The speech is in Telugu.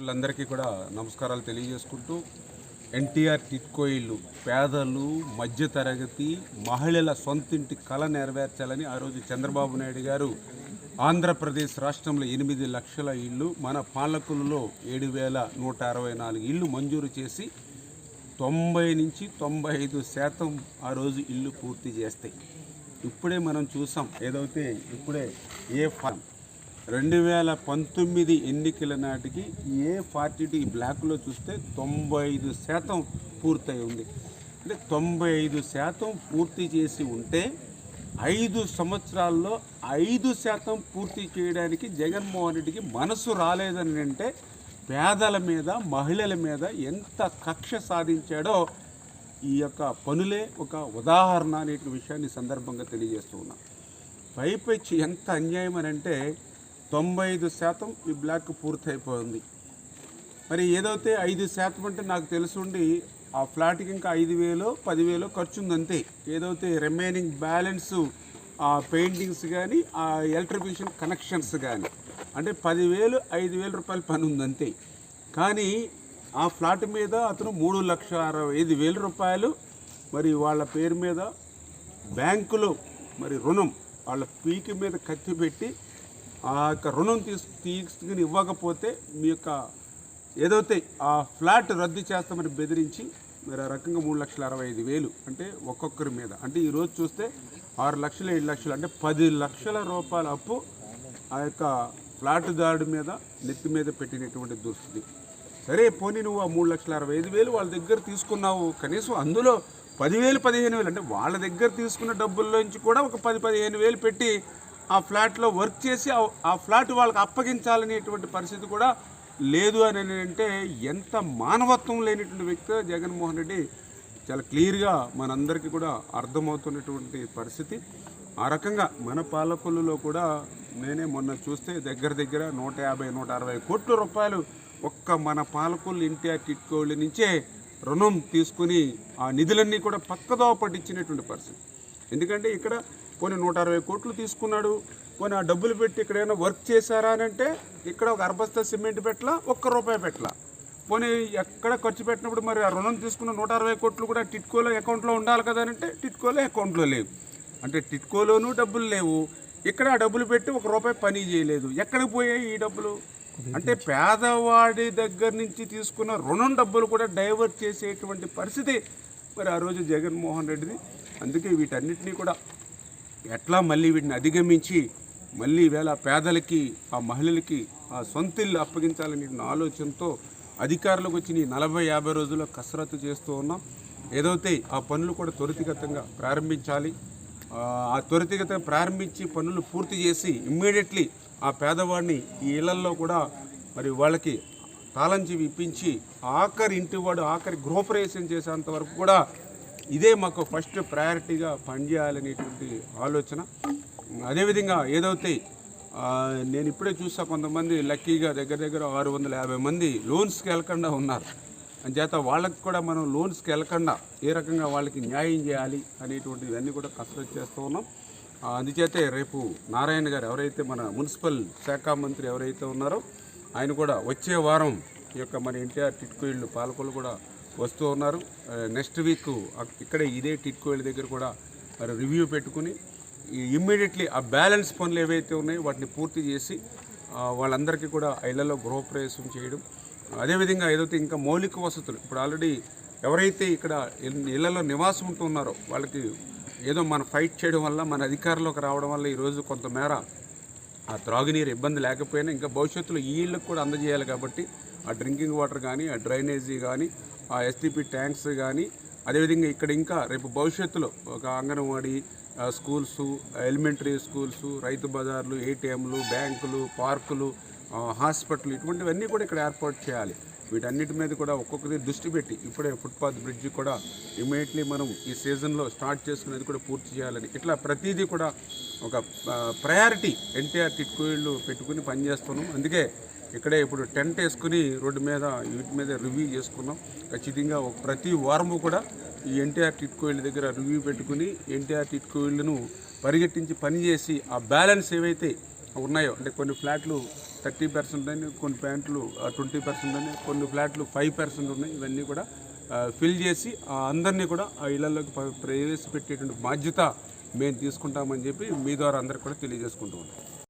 మిత్రులందరికీ కూడా నమస్కారాలు తెలియజేసుకుంటూ ఎన్టీఆర్ టిట్కో ఇళ్ళు పేదలు మధ్యతరగతి మహిళల సొంతింటి కళ నెరవేర్చాలని ఆ రోజు చంద్రబాబు నాయుడు గారు ఆంధ్రప్రదేశ్ రాష్ట్రంలో ఎనిమిది లక్షల ఇల్లు మన పాలకులలో ఏడు వేల నూట అరవై నాలుగు ఇల్లు మంజూరు చేసి తొంభై నుంచి తొంభై ఐదు శాతం ఆ రోజు ఇల్లు పూర్తి చేస్తాయి. ఇప్పుడే మనం చూసాం ఏదైతే ఇప్పుడే ఏ ఫార్మ్ రెండు వేల పంతొమ్మిది ఎన్నికల నాటికి ఏ పార్టీటీ బ్లాక్లో చూస్తే తొంభై ఐదు శాతం పూర్తయి ఉంది. అంటే తొంభై ఐదు శాతం పూర్తి చేసి ఉంటే ఐదు సంవత్సరాల్లో ఐదు శాతం పూర్తి చేయడానికి జగన్మోహన్ రెడ్డికి మనసు రాలేదని అంటే పేదల మీద మహిళల మీద ఎంత కక్ష సాధించాడో ఈ యొక్క పనులే ఒక ఉదాహరణ అనే విషయాన్ని సందర్భంగా తెలియజేస్తూ ఉన్నా. పైపెచ్చి ఎంత అన్యాయం అని అంటే తొంభై ఐదు శాతం ఈ బ్లాక్ పూర్తయిపోయింది. మరి ఏదైతే ఐదు శాతం అంటే నాకు తెలుసుండి ఆ ఫ్లాట్కి ఇంకా ఐదు వేలో పదివేలో ఖర్చు ఉందంతే. ఏదైతే రిమైనింగ్ బ్యాలెన్స్ ఆ పెయింటింగ్స్ కానీ ఆ ఎలక్ట్రిఫికేషన్ కనెక్షన్స్ కానీ అంటే పదివేలు ఐదు వేల రూపాయల పని ఉందంతే. కానీ ఆ ఫ్లాట్ మీద అతను మూడు లక్ష అరవై ఐదు వేల రూపాయలు మరి వాళ్ళ పేరు మీద బ్యాంకులో మరి రుణం వాళ్ళ పీకి మీద కత్తి పెట్టి ఆ యొక్క రుణం తీసు తీసుకుని ఇవ్వకపోతే మీ యొక్క ఏదైతే ఆ ఫ్లాట్ రద్దు చేస్తామని బెదిరించి మీరు ఆ రకంగా మూడు లక్షల అరవై ఐదు వేలు అంటే ఒక్కొక్కరి మీద. అంటే ఈరోజు చూస్తే ఆరు లక్షలు ఏడు లక్షలు అంటే పది లక్షల రూపాయల అప్పు ఆ యొక్క ఫ్లాట్ దారుడి మీద నెత్తి మీద పెట్టినటువంటి దుస్థితి. సరే పోనీ నువ్వు ఆ మూడు లక్షల అరవై ఐదు వేలు వాళ్ళ దగ్గర తీసుకున్నావు. కనీసం అందులో పదివేలు పదిహేను వేలు అంటే వాళ్ళ దగ్గర తీసుకున్న డబ్బుల్లోంచి కూడా ఒక పది పదిహేను వేలు పెట్టి ఆ ఫ్లాట్లో వర్క్ చేసి ఆ- ఫ్లాట్ వాళ్ళకి అప్పగించాలనేటువంటి పరిస్థితి కూడా లేదు అని అంటే ఎంత మానవత్వం లేనటువంటి వ్యక్తి జగన్మోహన్ రెడ్డి చాలా క్లియర్గా మనందరికీ కూడా అర్థమవుతున్నటువంటి పరిస్థితి. ఆ రకంగా మన పాలకొల్లులో కూడా నేనే మొన్న చూస్తే దగ్గర దగ్గర నూట యాభై నూట అరవై కోట్ల రూపాయలు ఒక్క మన పాలకొల్లు ఎన్టీఆర్ టిట్కోళ్ళ నుంచే రుణం తీసుకుని ఆ నిధులన్నీ కూడా పక్కదోవ పట్టించినటువంటి పరిస్థితి. ఎందుకంటే ఇక్కడ కొన్ని నూట అరవై కోట్లు తీసుకున్నాడు. కొన్ని ఆ డబ్బులు పెట్టి ఇక్కడ ఏమైనా వర్క్ చేశారా అని అంటే ఇక్కడ ఒక అరబస్తా సిమెంట్ పెట్టలా ఒక్క రూపాయి పెట్టలా. పోనీ ఎక్కడ ఖర్చు పెట్టినప్పుడు మరి ఆ రుణం తీసుకున్న నూట అరవై కోట్లు కూడా టిట్కోలో అకౌంట్లో ఉండాలి కదా అని అంటే టిట్కోలో అకౌంట్లో లేవు. అంటే టిట్కోలోనూ డబ్బులు లేవు. ఇక్కడ ఆ డబ్బులు పెట్టి ఒక రూపాయి పని చేయలేదు. ఎక్కడికి పోయాయి ఈ డబ్బులు? అంటే పేదవాడి దగ్గర నుంచి తీసుకున్న రుణం డబ్బులు కూడా డైవర్ట్ చేసేటువంటి పరిస్థితి మరి ఆ రోజు జగన్మోహన్ రెడ్డిది. అందుకే వీటన్నిటినీ కూడా ఎట్లా మళ్ళీ వీటిని అధిగమించి మళ్ళీ వేళ పేదలకి ఆ మహిళలకి ఆ సొంత ఇల్లు అప్పగించాలనే ఆలోచనతో అధికారులకు వచ్చిన ఈ నలభై యాభై రోజుల్లో కసరత్తు చేస్తూ ఉన్నాం. ఏదైతే ఆ పనులు కూడా త్వరితగతంగా ప్రారంభించాలి. ఆ, ఆ త్వరితగతంగా ప్రారంభించి పనులు పూర్తి చేసి ఇమ్మీడియట్లీ ఆ పేదవాడిని ఈ ఇళ్ళల్లో కూడా మరి వాళ్ళకి తాళంచి విప్పించి ఆఖరి ఇంటివాడు ఆఖరి గృహప్రవేశం చేసేంత వరకు కూడా ఇదే మాకు ఫస్ట్ ప్రయారిటీగా పనిచేయాలనేటువంటి ఆలోచన. అదేవిధంగా ఏదైతే నేను ఇప్పుడే చూసా కొంతమంది లక్కీగా దగ్గర దగ్గర ఆరు వందల యాభై మంది లోన్స్కి వెళ్ళకుండా ఉన్నారు. అంచేత వాళ్ళకి కూడా మనం లోన్స్కి వెళ్ళకుండా ఏ రకంగా వాళ్ళకి న్యాయం చేయాలి అనేటువంటివి అన్నీ కూడా కసరత్ చేస్తూ ఉన్నాం. అందుచేతే రేపు నారాయణ గారు ఎవరైతే మన మున్సిపల్ శాఖ మంత్రి ఎవరైతే ఉన్నారో ఆయన కూడా వచ్చే వారం ఈ యొక్క మన ఎన్టీఆర్ టిట్కో ఇళ్ళు పాలకులు కూడా వస్తూ ఉన్నారు. నెక్స్ట్ వీక్ ఇక్కడే ఇదే టిట్కోయిల్ దగ్గర కూడా మరి రివ్యూ పెట్టుకుని ఇమ్మీడియట్లీ ఆ బ్యాలెన్స్ పనులు ఏవైతే ఉన్నాయో వాటిని పూర్తి చేసి వాళ్ళందరికీ కూడా ఇళ్ళలో గృహప్రవేశం చేయడం. అదేవిధంగా ఏదైతే ఇంకా మౌలిక వసతులు ఇప్పుడు ఆల్రెడీ ఎవరైతే ఇక్కడ ఇళ్ళలో నివాసం ఉంటున్నారో వాళ్ళకి ఏదో మన ఫైట్ చేయడం వల్ల మన అధికారంలోకి రావడం వల్ల ఈరోజు కొంతమేర ఆ త్రాగునీరు ఇబ్బంది లేకపోయినా ఇంకా భవిష్యత్తులో ఈ ఇళ్ళకు కూడా అందజేయాలి కాబట్టి ఆ డ్రింకింగ్ వాటర్ కానీ ఆ డ్రైనేజీ కానీ ఆ ఎస్టీపీ ట్యాంక్స్ కానీ అదేవిధంగా ఇక్కడ ఇంకా రేపు భవిష్యత్తులో ఒక అంగన్వాడీ స్కూల్స్ ఎలిమెంటరీ స్కూల్స్ రైతు బజార్లు ఏటీఎంలు బ్యాంకులు పార్కులు హాస్పిటల్ ఇటువంటివన్నీ కూడా ఇక్కడ ఏర్పాటు చేయాలి. వీటన్నిటి మీద కూడా ఒక్కొక్కరి దృష్టి పెట్టి ఇప్పుడే ఫుట్పాత్ బ్రిడ్జ్ కూడా ఇమీడియట్లీ మనం ఈ సీజన్లో స్టార్ట్ చేసుకునేది కూడా పూర్తి చేయాలని ఇట్లా ప్రతిదీ కూడా ఒక ప్రయారిటీ ఎన్టీఆర్ టిట్కోయిళ్ళు పెట్టుకుని పనిచేస్తున్నాం అందుకే ఇక్కడే ఇప్పుడు టెంట్ వేసుకుని రోడ్డు మీద వీటి మీద రివ్యూ చేసుకున్నాం. ఖచ్చితంగా ప్రతి వారము కూడా ఈ ఎన్టీఆర్ టిట్కోయిళ్ళ దగ్గర రివ్యూ పెట్టుకుని ఎన్టీఆర్ టిట్కోయిళ్ళను పరిగెట్టించి పనిచేసి ఆ బ్యాలెన్స్ ఏవైతే ఉన్నాయో అంటే కొన్ని ఫ్లాట్లు థర్టీ పర్సెంట్ అని కొన్ని ప్యాంట్లు ట్వంటీ పర్సెంట్ అని కొన్ని ఫ్లాట్లు ఫైవ్ పర్సెంట్ ఉన్నాయి. ఇవన్నీ కూడా ఫిల్ చేసి ఆ అందరినీ కూడా ఆ ఇళ్ళలోకి ప్రవేశపెట్టేటువంటి బాధ్యత మేము తీసుకుంటామని చెప్పి మీ ద్వారా అందరికి కూడా తెలియజేసుకుంటూ ఉన్నాం.